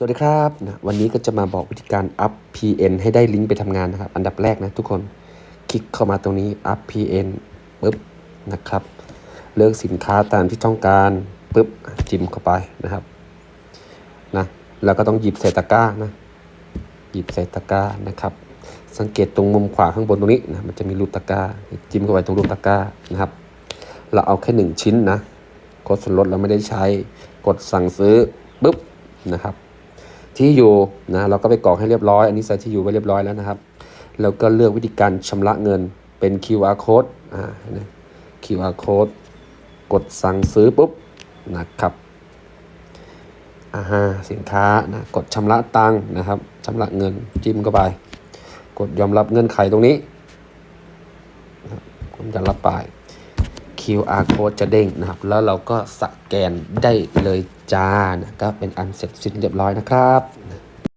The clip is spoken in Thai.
สวัสดีครับนะวันนี้ก็จะมาบอกวิธีการอัพ PN ให้ได้ลิงก์ไปทำงานนะครับ อันดับแรกนะทุกคนคลิกเข้ามาตรงนี้อัพ PN ปุ๊บนะครับ เลือกสินค้าตามที่ต้องการปุ๊บจิ้มเข้าไปนะครับนะแล้วก็ต้องหยิบใส่ตะกร้านะหยิบใส่ตะกร้านะครับ สังเกตตรงมุมขวาข้างบนตรงนี้นะมันจะมีรูปตะกร้า จิ้มเข้าไปตรงรูปตะกร้านะครับ เราเอาแค่หนึ่งชิ้นนะกดส่วนลดเราไม่ได้ใช้กดสั่งซื้อปุ๊บนะครับ ที่อยู่นะเราก็ไปกรอกให้เรียบร้อย อันนี้ใส่ที่อยู่ไว้เรียบร้อยแล้วนะครับ แล้วก็เลือกวิธีการชำระเงินเป็น QR code อ่านะ QR code กดสั่งซื้อปุ๊บนะครับอ่าฮะสินค้านะกดชำระตังค์นะครับชำระเงินจิ้มเข้าไป กดยอมรับเงื่อนไขตรงนี้ผมจะรับไป QR code จะเด้งนะครับ แล้วเราก็สแกนได้เลยจ้านะก็เป็นอันเสร็จสิ้นเรียบร้อยนะครับ